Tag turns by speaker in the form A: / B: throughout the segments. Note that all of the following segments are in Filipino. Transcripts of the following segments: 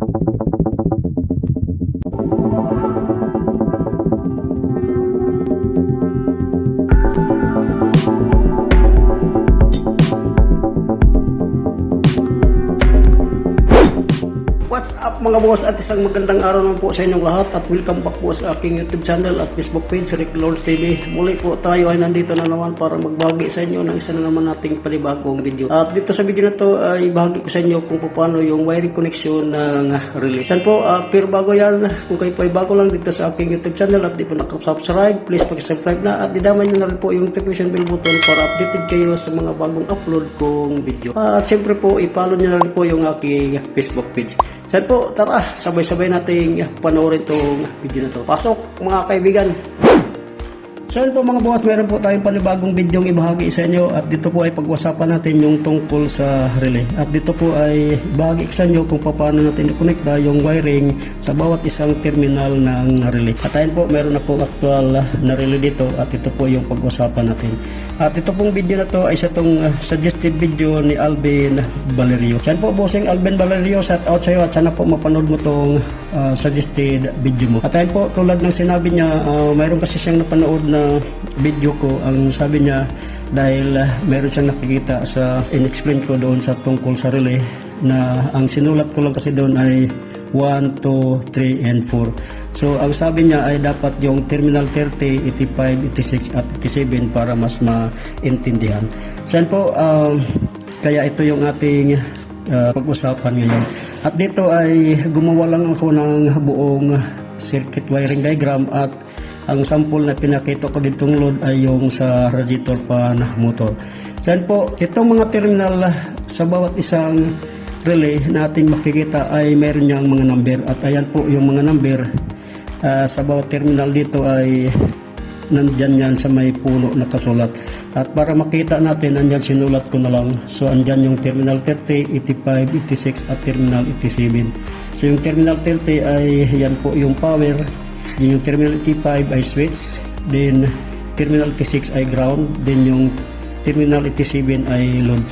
A: Thank you. What's up mga boss at isang magandang araw naman po sa inyong lahat at welcome back po sa aking YouTube channel at Facebook page Rick Lords TV. Muli po tayo ay nandito na naman para magbagi sa inyo ng isa na naman nating panibagong video. At dito sa video na to ay bahagi ko sa inyo kung paano yung wiring connection ng relay. Yan po, uh, pero bago yan, kung kayo po ay bago lang dito sa aking YouTube channel at di po nakasubscribe, please pag-subscribe na at didamay nyo na rin po yung notification bell button para updated kayo sa mga bagong upload kong video. At syempre po, ipollow nyo na rin po yung aking Facebook page. Saan po, tara, sabay-sabay nating panoorin itong video na to. Pasok mga kaibigan! So yun po mga boss, meron po tayong panibagong bidyong ibahagi sa inyo at dito po ay pag-usapan natin yung tungkol sa relay. At dito po ay ibahagi ko sa inyo kung paano natin i-connecta yung wiring sa bawat isang terminal ng relay. At ayun po, meron akong actual na relay dito at ito po yung pag-usapan natin. At ito pong video na to ay sa itong uh, suggested video ni Alvin Valerio. Yan po bossing Alvin Valerio, shout out sa iyo at sana po mapanood mo tong uh, suggested video mo. At ayun po, tulad ng sinabi niya, uh, mayroon kasi siyang napanood na video ko. Ang sabi niya, dahil uh, meron siyang nakikita sa in-explain ko doon sa tungkol sa relay na ang sinulat ko lang kasi doon ay 1, 2, 3, and 4. So, ang sabi niya ay dapat yung terminal 30, 85, 86, at 87 para mas maintindihan. So, yan po, um, kaya ito yung ating uh, pag-usapan ngayon. At dito ay gumawa lang ako ng buong circuit wiring diagram at ang sample na pinakita ko ditong load ay yung sa radiator pan motor. Diyan po, itong mga terminal sa bawat isang relay na ating makikita ay meron niyang mga number at ayan po yung mga number ah, sa bawat terminal dito ay nandyan yan sa may puno nakasulat. At para makita natin, andyan sinulat ko na lang. So, andyan yung Terminal 30, 85, 86 at Terminal 87. So, yung Terminal 30 ay yan po yung power. Then yung Terminal 85 ay switch. Then, Terminal 86 ay ground. Then, yung Terminal 87 ay load.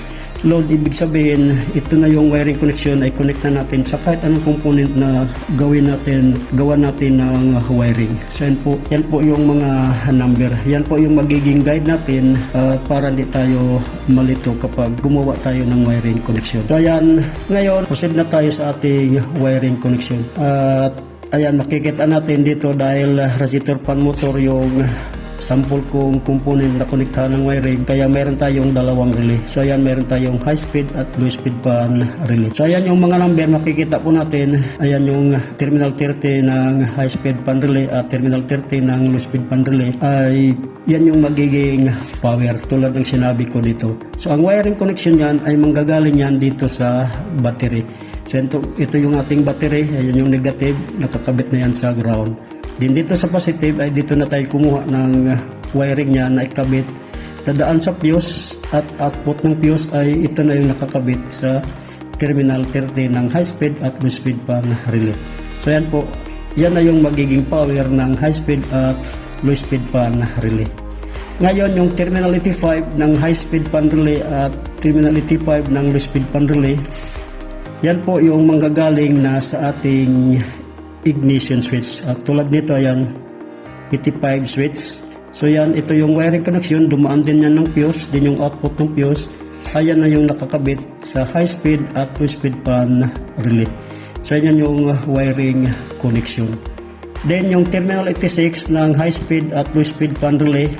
A: Load, ibig sabihin, ito na yung wiring connection ay connect na natin sa kahit anong component na gawin natin, gawa natin ng wiring. So yan po, yan po yung mga number. Yan po yung magiging guide natin uh, para hindi tayo malito kapag gumawa tayo ng wiring connection. So ayan, ngayon, proceed na tayo sa ating wiring connection. At ayan, makikita natin dito dahil radiator fan motor yung sample kong component na konektahan ng wiring. Kaya meron tayong dalawang relay so ayan meron tayong high speed at low speed pan relay so ayan yung mga number makikita po natin. Ayan yung terminal 30 ng high speed pan relay at terminal 30 ng low speed pan relay ay yan yung magiging power tulad ng sinabi ko dito. So ang wiring connection yan ay manggagaling yan dito sa battery so ito, ito yung ating battery ayan yung negative nakakabit na yan sa ground Din dito sa positive ay dito na tayo kumuha ng uh, wiring niya na ikabit. Tadaan sa fuse at output ng fuse ay ito na yung nakakabit sa terminal 30 ng high speed at low speed pan relay. So yan po, yan na yung magiging power ng high speed at low speed pan relay. Ngayon, yung terminal 85 ng high speed pan relay at terminal 85 ng low speed pan relay, yan po yung manggagaling na sa ating ignition switch. At tulad nito, ayan, 85 switch. So yan, ito yung wiring connection, dumaan din yan ng fuse, din yung output ng fuse. Ayan na yung nakakabit sa high speed at low speed pan relay. So yan yung wiring connection. Then yung terminal 86 ng high speed at low speed pan relay,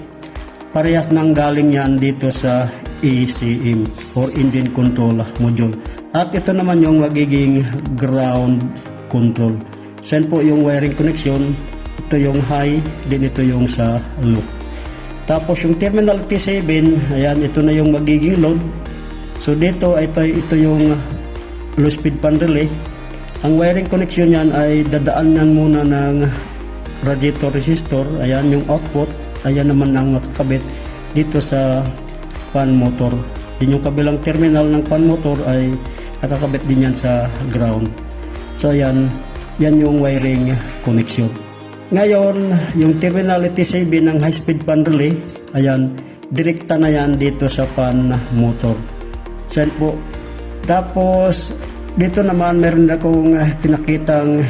A: parehas nang galing yan dito sa ECM or engine control module. At ito naman yung magiging ground control. Yan po yung wiring connection. Ito yung high, din ito yung sa low. Tapos yung terminal T7, ayan, ito na yung magiging load. So dito, ito, ito yung low speed pan relay. Ang wiring connection yan ay dadaanan muna ng radiator resistor. Ayan yung output. Ayan naman ang nakakabit dito sa fan motor. Din yung kabilang terminal ng fan motor ay nakakabit din yan sa ground. So ayan, yan yung wiring connection. Ngayon, yung terminal 87 ng high speed pan relay, ayan, direkta na yan dito sa pan motor. So po. Tapos, Dito naman meron akong ah, pinakitang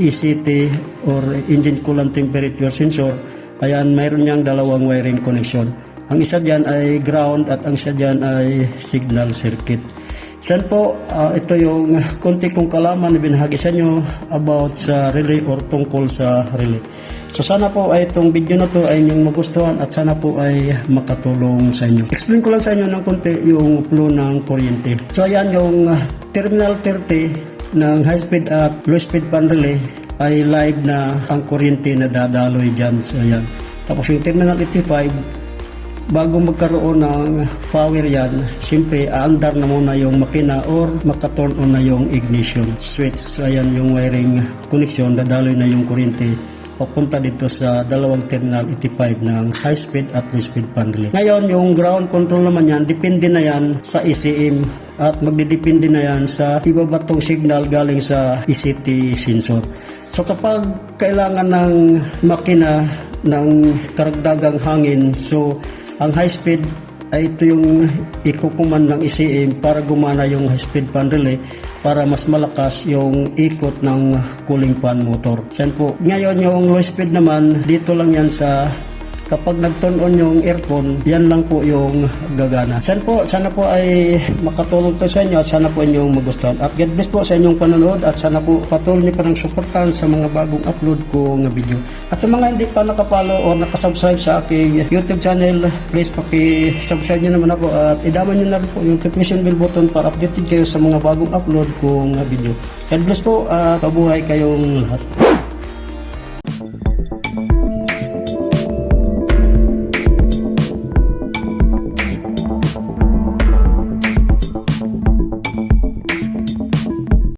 A: ECT or engine coolant temperature sensor. Ayan, mayroon niyang dalawang wiring connection. Ang isa diyan ay ground at ang isa diyan ay signal circuit. Yan po, ah, ito yung konti kong kalaman na binahagi sa inyo about sa relay or tungkol sa relay. So sana po ay itong video na to ay inyong magustuhan at sana po ay makatulong sa inyo. Explain ko lang sa inyo ng konti yung flow ng kuryente. So ayan yung terminal 30 ng high speed at low speed pan relay ay live na ang kuryente na dadaloy dyan. So ayan. Tapos yung terminal 85 bago magkaroon ng power yan, siyempre aandar na muna yung makina or makaturn on na yung ignition switch. Ayan yung wiring connection, dadaloy na yung kuryente papunta dito sa dalawang terminal 85 ng high speed at low speed relay. Ngayon, yung ground control naman yan, depende na yan sa ECM at magdidepende na yan sa ibabatong signal galing sa ECT sensor. So kapag kailangan ng makina ng karagdagang hangin, so ang high speed ay ito yung ikukuman ng ECM para gumana yung high speed fan relay para mas malakas yung ikot ng cooling fan motor. Yan po. Ngayon yung low speed naman, dito lang yan sa kapag nag-turn on yung aircon, yan lang po yung gagana. Sana po, sana po ay makatulong to sa inyo at sana po inyong magustuhan. At God bless po sa inyong panonood at sana po patuloy niyo pa ng suportahan sa mga bagong upload ko ng video. At sa mga hindi pa nakapalo o nakasubscribe sa aking YouTube channel, please paki-subscribe niyo naman ako at idama niyo na rin po yung notification bell button para updated kayo sa mga bagong upload ko ng video. God bless po at pabuhay kayong lahat.